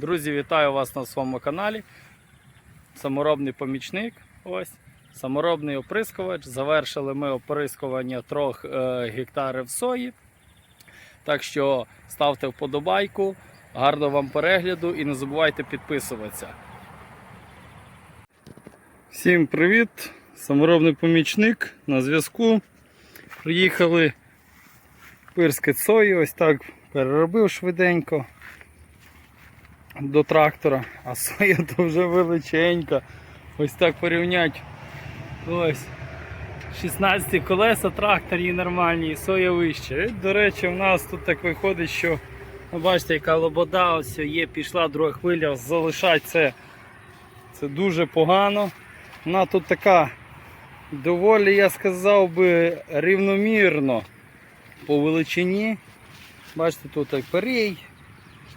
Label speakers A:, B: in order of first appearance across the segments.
A: Друзі, вітаю вас на своєму каналі. Саморобний помічник. Ось. Саморобний оприскувач. Завершили ми оприскування трьох е, гектарів сої. Так що ставте вподобайку, гарного вам перегляду і не забувайте підписуватися. Всім привіт! Саморобний помічник на зв'язку. Приїхали пирскати сої, ось так переробив швиденько до трактора, а соя то вже величенька. Ось так порівнять. Ось. 16 колеса, трактор її нормальні, і соя вище. І, до речі, в нас тут так виходить, що ну, бачите, яка лобода, ось є, пішла друга хвиля, залишать це, це дуже погано. Вона тут така доволі, я сказав би, рівномірно по величині. Бачите, тут так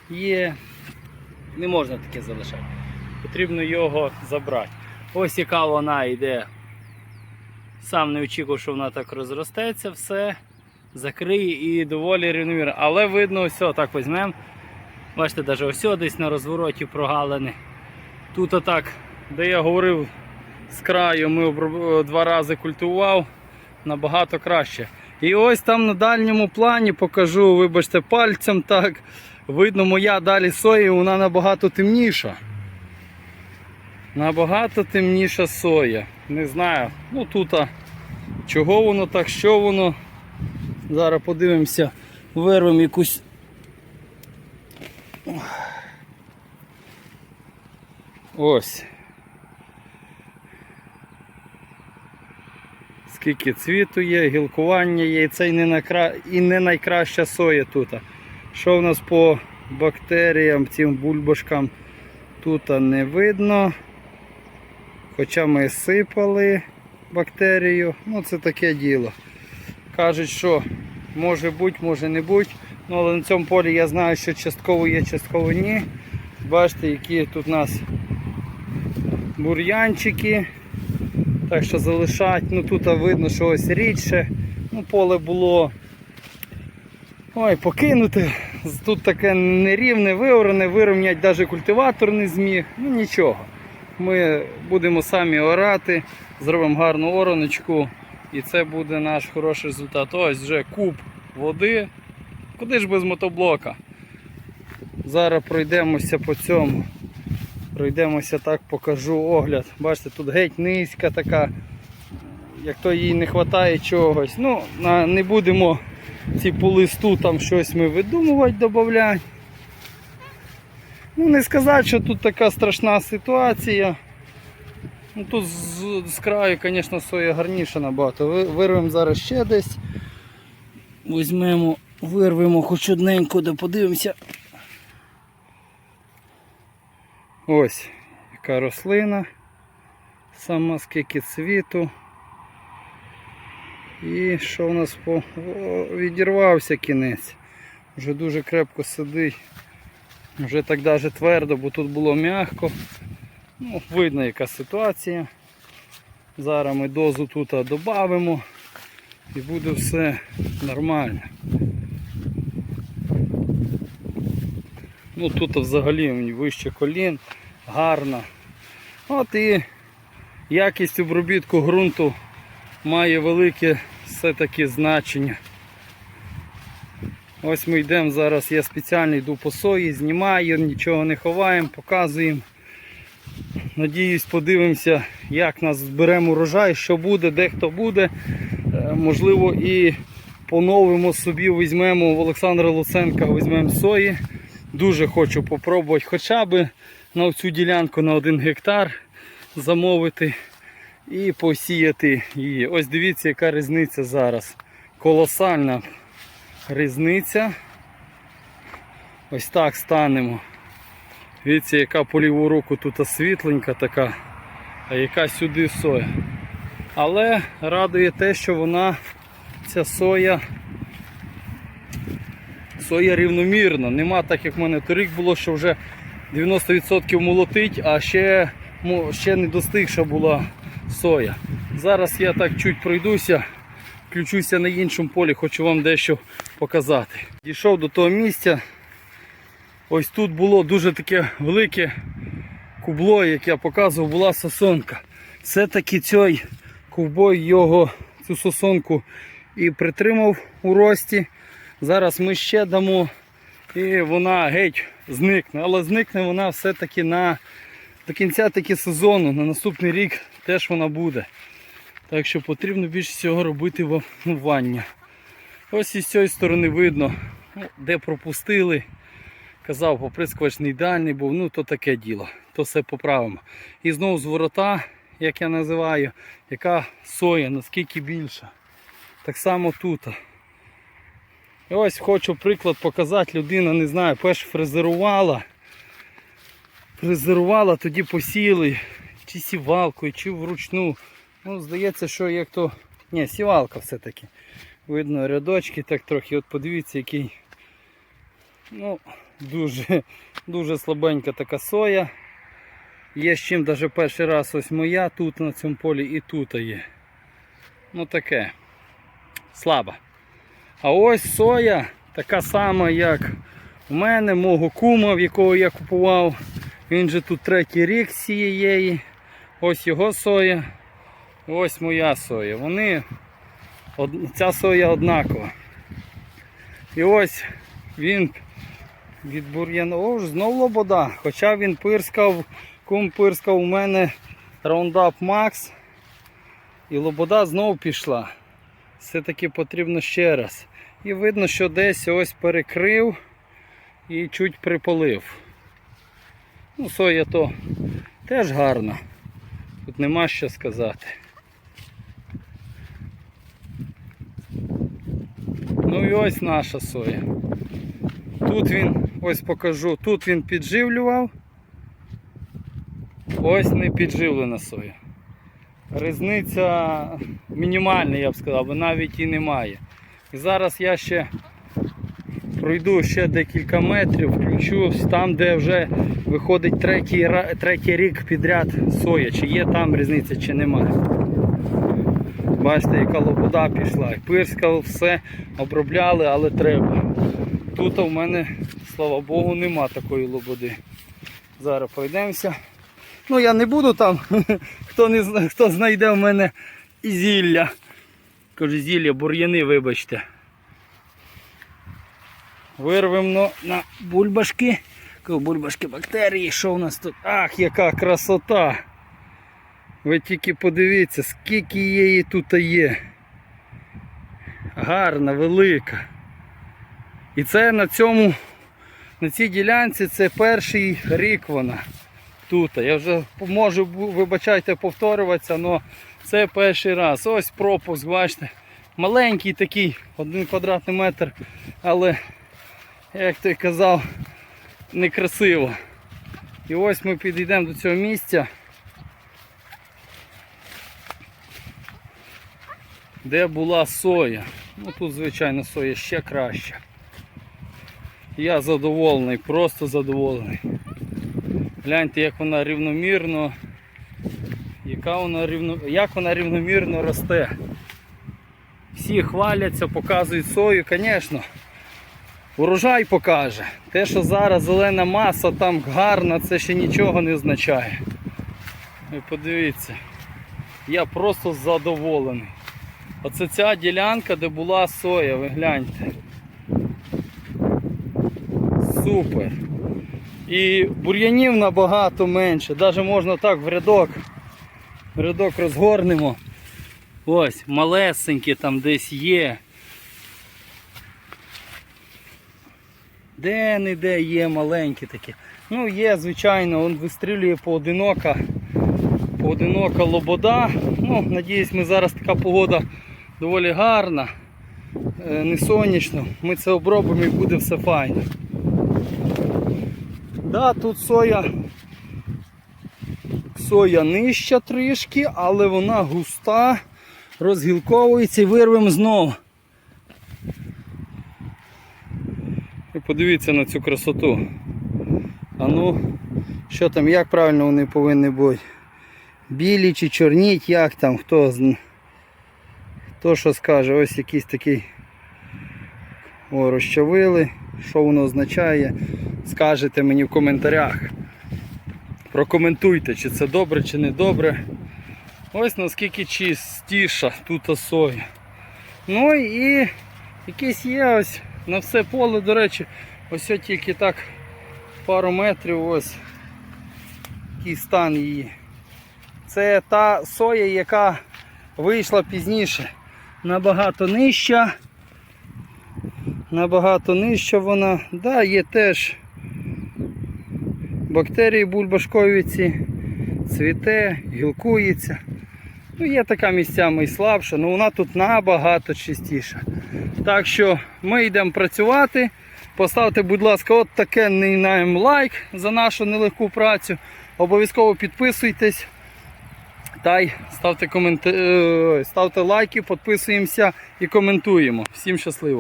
A: є. Не можна таке залишати. Потрібно його забрати. Ось яка вона йде. Сам не очікував, що вона так розростеться, все закриє і доволі рівномірно. Але видно, ось так візьмемо. Бачите, навіть ось десь на розвороті прогалини. Тут отак, де я говорив з краю, ми два рази культивував набагато краще. І ось там на дальньому плані покажу, вибачте, пальцем так. Видно, моя далі сої, вона набагато темніша. Набагато темніша соя. Не знаю. Ну тут чого воно так, що воно. Зараз подивимося, вирвемо якусь. Ось. Скільки цвіту є, гілкування є, і це і не, накра... і не найкраща соя тут. Що в нас по бактеріям, цим бульбашкам тут не видно. Хоча ми сипали бактерію, ну це таке діло. Кажуть, що може бути, може не бути. Ну, але на цьому полі я знаю, що частково є, частково ні. Бачите, які тут у нас бур'янчики. Так що залишать, ну тут видно, що ось рідше. Ну, поле було ой, покинуте. Тут таке нерівне, виорене, вирівняти навіть культиватор не зміг. Ну нічого. Ми будемо самі орати, зробимо гарну ороночку і це буде наш хороший результат. Ось вже куб води. Куди ж без мотоблока? Зараз пройдемося по цьому. Пройдемося так, покажу огляд. Бачите, тут геть низька така, як то їй не вистачає чогось. Ну, не будемо ці по листу там щось ми видумувати, додати. Ну, не сказати, що тут така страшна ситуація. Ну, тут з, з краю, звісно, соя гарніша набагато. Вирвемо зараз ще десь. Візьмемо, вирвемо хоч одненьку, де подивимося. Ось яка рослина, сама скільки цвіту. І що у нас по... О, відірвався кінець. Вже дуже крепко сидить. Вже так даже твердо, бо тут було м'яко. Ну, видно яка ситуація. Зараз ми дозу тут додамо і буде все нормально. Ну тут взагалі вище колін, гарно. От і якість обробітку ґрунту має велике все-таки значення. Ось ми йдемо зараз, я спеціально йду по сої, знімаю, нічого не ховаємо, показуємо. Надіюсь, подивимося, як нас зберемо урожай, що буде, де хто буде. Е, Можливо, і поновимо собі, візьмемо в Олександра Луценка, візьмемо сої. Дуже хочу попробувати хоча б на цю ділянку на один гектар замовити і посіяти її. Ось дивіться, яка різниця зараз. Колосальна різниця. Ось так станемо. Дивіться, яка по ліву руку тут світленька така, а яка сюди соя. Але радує те, що вона, ця соя, соя рівномірна. Нема так, як в мене торік було, що вже 90% молотить, а ще, ще не достигша була соя. Зараз я так чуть пройдуся, включуся на іншому полі, хочу вам дещо показати. Дійшов до того місця, ось тут було дуже таке велике кубло, як я показував, була сосонка. Все-таки цей ковбой його цю сосонку і притримав у рості. Зараз ми ще дамо і вона геть зникне. Але зникне вона все-таки на до кінця таки сезону, на наступний рік теж вона буде. Так що потрібно більше всього робити ваннування. Ось із цієї сторони видно, ну, де пропустили. Казав, поприскувач не ідеальний був, ну то таке діло, то все поправимо. І знову з ворота, як я називаю, яка соя, наскільки більша. Так само тут. Ось хочу приклад показати, людина не знаю, перш фрезерувала. Фрезерувала, тоді посіяли, чи сівалкою, чи вручну. Ну, здається, що як то. Ні, сівалка все-таки. Видно рядочки так трохи. От подивіться, який ну, дуже, дуже слабенька така соя. Є з чим навіть перший раз ось моя тут на цьому полі і тут є. Ну таке. Слаба. А ось соя така сама, як у мене, мого кума, в якого я купував. Він же тут третій рік сіє. Ось його соя. Ось моя соя. Вони, ця соя однакова. І ось він від бур'яна. О, ж знов лобода. Хоча він пирскав, кум пирскав у мене Roundup Max. І лобода знов пішла. Все-таки потрібно ще раз. І видно, що десь ось перекрив і чуть приполив. Ну, соя то теж гарна. Тут нема що сказати. Ну і ось наша соя. Тут він, ось покажу, тут він підживлював. Ось не підживлена соя. Різниця мінімальна, я б сказав, бо навіть і немає. І зараз я ще пройду ще декілька метрів, включу там, де вже виходить третій, третій рік підряд соя. Чи є там різниця, чи немає. Бачите, яка лобода пішла. Пирскав, все обробляли, але треба. Тут у мене, слава Богу, нема такої лободи. Зараз пройдемося. Ну я не буду там, хто не хто знайде в мене і зілля. Кажу, зілля, бур'яни, вибачте. Вирвемо на бульбашки. Бульбашки бактерії, що у нас тут? Ах, яка красота! Ви тільки подивіться, скільки її тут є. Гарна, велика. І це на цьому, на цій ділянці це перший рік вона тут. Я вже можу, вибачайте, повторюватися, але це перший раз. Ось пропуск, бачите. Маленький такий, один квадратний метр, але, як той казав, некрасиво. І ось ми підійдемо до цього місця. Де була соя. Ну тут, звичайно, соя ще краще. Я задоволений, просто задоволений. Гляньте, як вона рівномірно, яка вона рівно, як вона рівномірно росте. Всі хваляться, показують сою, звісно. Урожай покаже. Те, що зараз зелена маса там гарна, це ще нічого не означає. Ви подивіться, я просто задоволений. Оце ця ділянка, де була соя, ви гляньте. Супер. І бур'янів набагато менше. Навіть можна так в рядок. Рядок розгорнемо. Ось, малесенькі там десь є. Де не де є маленькі такі. Ну є, звичайно, він вистрілює поодинока. Поодинока лобода. Ну, надіюсь, ми зараз така погода доволі гарна, е, не сонячно. Ми це обробимо і буде все файно. Да, тут соя. Соя нижча трішки, але вона густа, розгілковується і вирвемо знову. І подивіться на цю красоту. А ну, що там, як правильно вони повинні бути? Білі чи чорніть, як там, хто Хто що скаже, ось якийсь такий о, розчавили, що воно означає. скажете мені в коментарях. Прокоментуйте, чи це добре, чи не добре. Ось наскільки чистіша тут соя. Ну і якийсь є ось на все поле, до речі, ось тільки так пару метрів ось який стан її. Це та соя, яка вийшла пізніше. Набагато нижча. Набагато нижча вона. Да, є теж бактерії бульбашковіці, цвіте, гілкується. Ну, є така місцями і слабша, але вона тут набагато чистіша. Так що ми йдемо працювати. Поставте, будь ласка, от таке нам лайк за нашу нелегку працю. Обов'язково підписуйтесь. Та й ставте, коменти... е, ставте лайки, підписуємося і коментуємо. Всім щасливо!